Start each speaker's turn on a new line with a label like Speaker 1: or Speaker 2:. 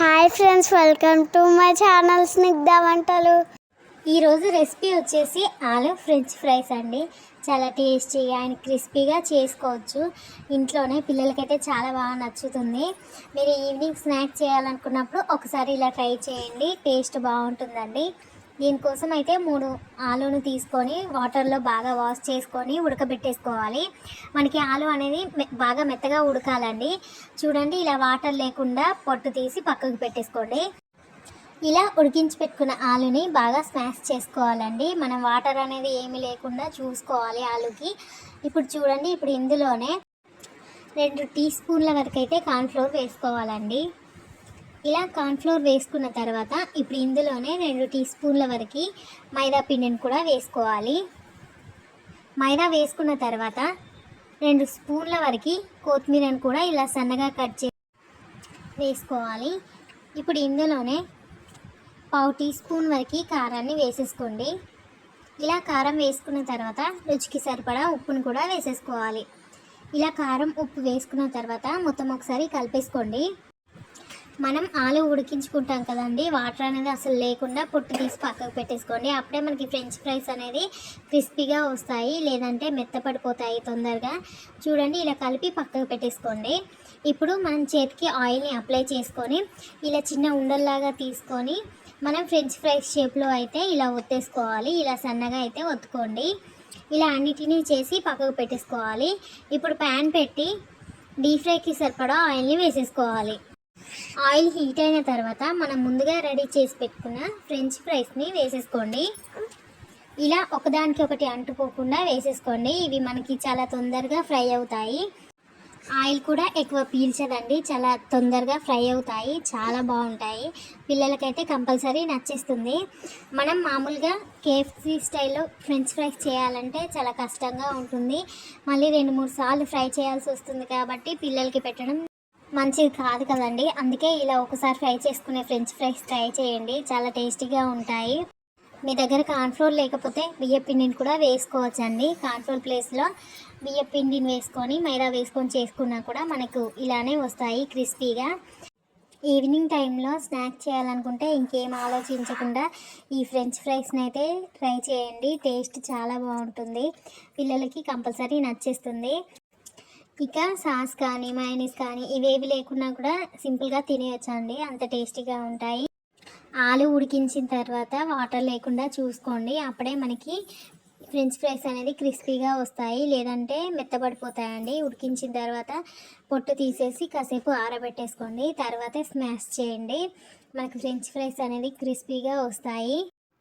Speaker 1: Hi friends welcome to my channel Snigdha వంటలు
Speaker 2: ఈరోజు recipe వచ్చేసి ఆలు ఫ్రెంచ్ ఫ్రైస్ అండి. చాలా టేస్టీగా అండ్ క్రిస్పీగా చేసుకోవచ్చు. ఇంట్లోనే పిల్లలకైతే చాలా బాగా నచ్చుతుంది. మీరు ఈవినింగ్ స్నాక్ చేయాలనుకున్నప్పుడు ఒకసారి ఇలా ట్రై చేయండి. టేస్ట్ బాగుంటుందండి. దీనికోసం అయితే మూడు ఆలును తీసుకొని వాటర్లో బాగా వాష్ చేసుకొని ఉడకబెట్టేసుకోవాలి. మనకి ఆలు అనేది మె- బాగా మెత్తగా ఉడకాలండి. చూడండి ఇలా వాటర్ లేకుండా పొట్టు తీసి పక్కకు పెట్టేసుకోండి. ఇలా ఉడికించి పెట్టుకున్న ఆలుని బాగా స్మాష్ చేసుకోవాలండి. మనం వాటర్ అనేది ఏమీ లేకుండా చూసుకోవాలి ఆలుకి. ఇప్పుడు చూడండి ఇప్పుడు ఇందులోనే రెండు టీ స్పూన్ల వరకు అయితే కార్న్ఫ్లోర్ వేసుకోవాలండి. ఇలా కార్న్ఫ్లోర్ వేసుకున్న తర్వాత ఇప్పుడు ఇందులోనే రెండు టీ స్పూన్ల వరకు మైదా పిండిని కూడా వేసుకోవాలి. మైదా వేసుకున్న తర్వాత రెండు స్పూన్ల వరకు కొత్తిమీరని కూడా ఇలా సన్నగా కట్ చేసి వేసుకోవాలి. ఇప్పుడు ఇందులోనే పావు టీ స్పూన్ వరకు కారాన్ని వేసేసుకోండి. ఇలా కారం వేసుకున్న తర్వాత రుచికి సరిపడా ఉప్పును కూడా వేసేసుకోవాలి. ఇలా కారం ఉప్పు వేసుకున్న తర్వాత మొత్తం ఒకసారి కలిపేసుకోండి. మనం ఆలు ఉడికించుకుంటాం కదండి వాటర్ అనేది అసలు లేకుండా పొట్టు తీసి పక్కకు పెట్టేసుకోండి. అప్పుడే మనకి ఫ్రెంచ్ ఫ్రైస్ అనేది క్రిస్పీగా వస్తాయి లేదంటే మెత్తపడిపోతాయి తొందరగా. చూడండి ఇలా కలిపి పక్కకు పెట్టేసుకోండి. ఇప్పుడు మనం చేతికి ఆయిల్ని అప్లై చేసుకొని ఇలా చిన్న ఉండల్లాగా తీసుకొని మనం ఫ్రెంచ్ ఫ్రైస్ షేప్లో అయితే ఇలా ఒత్తేసుకోవాలి. ఇలా సన్నగా అయితే ఒత్తుకోండి. ఇలా అన్నిటినీ చేసి పక్కకు పెట్టేసుకోవాలి. ఇప్పుడు ప్యాన్ పెట్టి డీప్ ఫ్రైకి సరిపడా ఆయిల్ని వేసేసుకోవాలి. ఆయిల్ హీట్ అయిన తర్వాత మనం ముందుగా రెడీ చేసి పెట్టుకున్న ఫ్రెంచ్ ఫ్రైస్ని వేసేసుకోండి. ఇలా ఒకదానికి ఒకటి అంటుకోకుండా వేసేసుకోండి. ఇవి మనకి చాలా తొందరగా ఫ్రై అవుతాయి. ఆయిల్ కూడా ఎక్కువ పీల్చదండి. చాలా తొందరగా ఫ్రై అవుతాయి. చాలా బాగుంటాయి. పిల్లలకైతే కంపల్సరీ నచ్చేస్తుంది. మనం మామూలుగా కేఎఫ్సీ స్టైల్లో ఫ్రెంచ్ ఫ్రైస్ చేయాలంటే చాలా కష్టంగా ఉంటుంది. మళ్ళీ రెండు మూడు సార్లు ఫ్రై చేయాల్సి వస్తుంది కాబట్టి పిల్లలకి పెట్టడం మంచిది కాదు కదండి. అందుకే ఇలా ఒకసారి ఫ్రై చేసుకునే ఫ్రెంచ్ ఫ్రైస్ ట్రై చేయండి. చాలా టేస్టీగా ఉంటాయి. మీ దగ్గర కార్న్ఫ్లోర్ లేకపోతే బియ్య పిండిని కూడా వేసుకోవచ్చు అండి కార్న్ఫ్లోర్ ప్లేస్లో బియ్య పిండిని వేసుకొని మైదా వేసుకొని చేసుకున్నా కూడా మనకు ఇలానే వస్తాయి క్రిస్పీగా. ఈవినింగ్ టైంలో స్నాక్ చేయాలనుకుంటే ఇంకేం ఆలోచించకుండా ఈ ఫ్రెంచ్ ఫ్రైస్ని అయితే ట్రై చేయండి. టేస్ట్ చాలా బాగుంటుంది. పిల్లలకి కంపల్సరీ నచ్చేస్తుంది. ఇక సాస్ కానీ మైనీస్ కానీ ఇవేవి లేకున్నా కూడా సింపుల్గా తినేయచ్చు అండి అంత టేస్టీగా ఉంటాయి. ఆలు ఉడికించిన తర్వాత వాటర్ లేకుండా చూసుకోండి. అప్పుడే మనకి ఫ్రెంచ్ ఫ్రైస్ అనేది క్రిస్పీగా వస్తాయి. లేదంటే మెత్తబడిపోతాయండి. ఉడికించిన తర్వాత పొట్టు తీసేసి కాసేపు ఆరబెట్టేసుకోండి. తర్వాత స్మాష్ చేయండి. మనకు ఫ్రెంచ్ ఫ్రైస్ అనేది క్రిస్పీగా వస్తాయి.